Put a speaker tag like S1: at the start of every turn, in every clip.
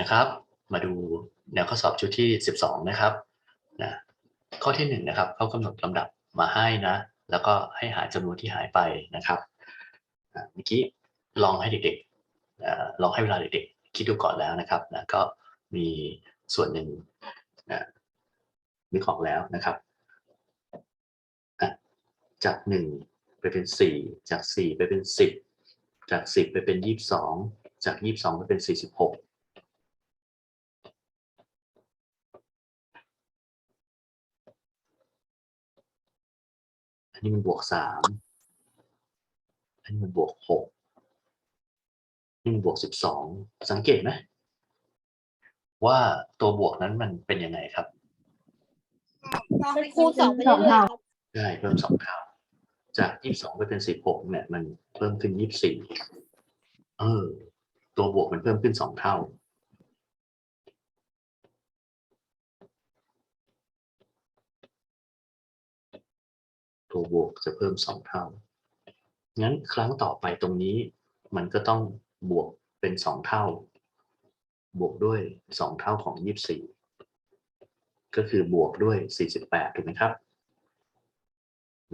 S1: นะครับ มาดูแนวข้อสอบชุดที่ 12 นะครับนะข้อที่1นะครับเขากำหนดลำดับมาให้นะ แล้วก็ให้หาจำนวนที่หายไปนะครับเมื่อกี้ลองให้เด็กๆลองให้เวลาเด็กๆคิดดูก่อนแล้วนะครับนะก็มีส่วนหนึ่งนะนึกองแล้วนะครับจาก 1 ไปเป็น 4 จาก 4 ไปเป็น 10 จาก 10 ไปเป็น 22 จาก 22 ไปเป็น 46 อันนี้มันบวกสาม อันนี้มันบวกหกนี่มันบวกสิบสอง สังเกตไหมว่าตัวบวกนั้นมันเป็นยังไงครับ
S2: มันคูณสองไปเรื่อยๆครับ
S1: ใช่เพิ่มสองเท่า จากยี่สิบสองไปเป็นสิบหกเนี่ย มันเพิ่มขึ้นยี่สิบสี่ เออ ตัวบวกมันเพิ่มขึ้นสองเท่า ตัวบวกจะเพิ่มสองเท่า งั้นครั้งต่อไปตรงนี้มันก็ต้องบวกเป็นสองเท่า บวกด้วยสองเท่าของยี่สิบสี่ก็คือบวกด้วยสี่สิบแปดถูกไหมครับ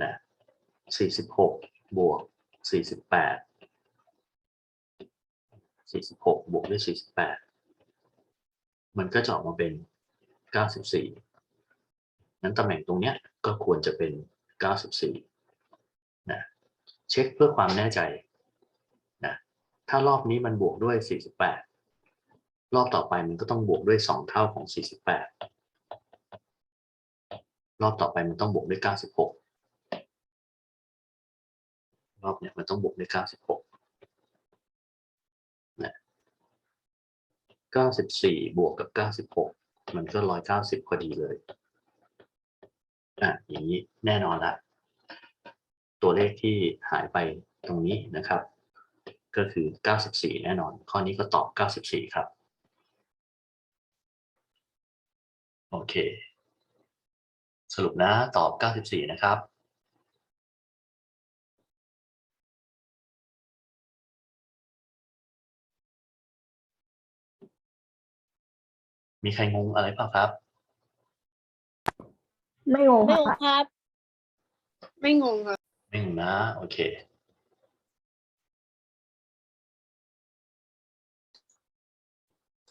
S1: นะสี่สิบหกบวกสี่สิบแปดสี่สิบหกบวกด้วยสี่สิบแปดมันก็จะออกมาเป็นเก้าสิบสี่นั้นตำแหน่งตรงเนี้ยก็ควรจะเป็น เก้าสิบสี่นะเช็คเพื่อความแน่ใจนะถ้ารอบนี้มันบวกด้วย 48 รอบต่อไปมันก็ต้องบวกด้วย 2 เท่าของ 48 รอบต่อไปมันต้องบวกด้วย 96 รอบเนี้ยมันต้องบวกด้วย 96นะ94 บวกกับ 96 มันก็ 190พอดีเลย อะอย่างนี้แน่นอนละตัวเลขที่หายไปตรงนี้นะครับ ก็คือ 94 แน่นอน ข้อนี้ก็ตอบ 94 ครับ โอเค สรุปนะตอบ 94 นะครับมีใครงงอะไรเปล่าครับ
S3: ไม่งง
S2: ไม่งง
S3: ค่ะ
S2: ครับ ไม่งงครับ
S1: ไม่งงนะ โอเค